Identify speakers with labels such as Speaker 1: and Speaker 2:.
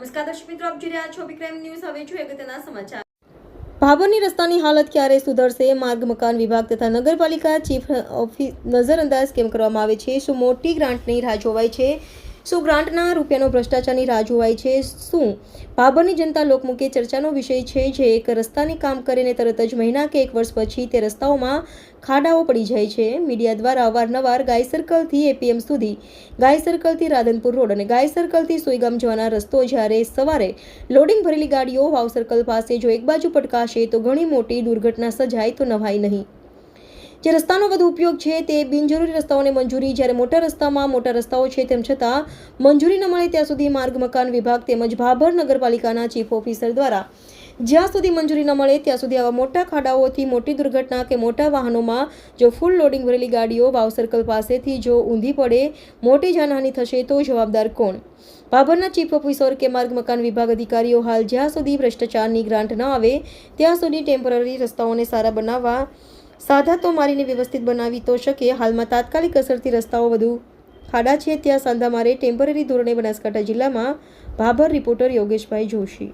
Speaker 1: નમસ્કાર દર્શક મિત્રો, આપ જોઈ રહ્યા છો વિક્રમ ન્યૂઝ. હવે જોઈએ અગત્યના સમાચાર.
Speaker 2: ભાભરની રસ્તાની હાલત ક્યારે સુધરશે? માર્ગ, મકાન વિભાગ તથા નગરપાલિકા ચીફ ઓફિસ નજરઅંદાજ કેમ કરવામાં આવે છે? શું મોટી ગ્રાન્ટની રાહ જોવાય છે? શું ગ્રાન્ટના રૂપિયાનો ભ્રષ્ટાચારની રાહ જોવાય છે. શું ભાભરની જનતા લોકમુખે ચર્ચાનો વિષય છે જે એક રસ્તાની કામ કરીને તરત જ મહિના કે એક વર્ષ પછી તે રસ્તાઓમાં ખાડાઓ પડી જાય છે? મીડિયા દ્વારા અવારનવાર ગાય સર્કલથી એપીએમ સુધી, ગાય સર્કલથી રાધનપુર રોડ અને ગાય સર્કલથી સોઈગામ જવાના રસ્તો જ્યારે સવારે લોડિંગ ભરેલી ગાડીઓ વાવ સર્કલ પાસે જો એક બાજુ પટકાશે તો ઘણી મોટી દુર્ઘટના સજાય તો નવાય નહીં. જે રસ્તાનો વધુ ઉપયોગ છે તે બિનજરૂરી રસ્તાઓને મંજૂરી, જ્યારે મોટા રસ્તામાં મોટા રસ્તાઓ છે તેમ છતાં મંજૂરી ન મળે ત્યાં સુધી માર્ગ, મકાન વિભાગ તેમજ ભાભર નગરપાલિકાના ચીફ ઓફિસર દ્વારા જ્યાં સુધી મંજૂરી ન મળે ત્યાં સુધી આવા મોટા ખાડાઓથી મોટી દુર્ઘટના કે મોટા વાહનોમાં જો ફૂલ લોડિંગ ભરેલી ગાડીઓ વાવ સર્કલ પાસેથી જો ઊંધી પડે, મોટી જાનહાનિ થશે તો જવાબદાર કોણ? ભાભરના ચીફ ઓફિસર કે માર્ગ, મકાન વિભાગ અધિકારીઓ હાલ જ્યાં સુધી ભ્રષ્ટાચારની ગ્રાન્ટ ન આવે, ત્યાં સુધી ટેમ્પરરી રસ્તાઓને સારા બનાવવા સાદા તો મારીને વ્યવસ્થિત બનાવી તો શકે, હાલમાં તાત્કાલિક અસરથી રસ્તાઓ વધુ ખાડા છે, ત્યાં સાંધા મારે ટેમ્પરરી ધોરણે બનાસકાંઠા જિલ્લામાં ભાભર રિપોર્ટર યોગેશભાઈ જોશી.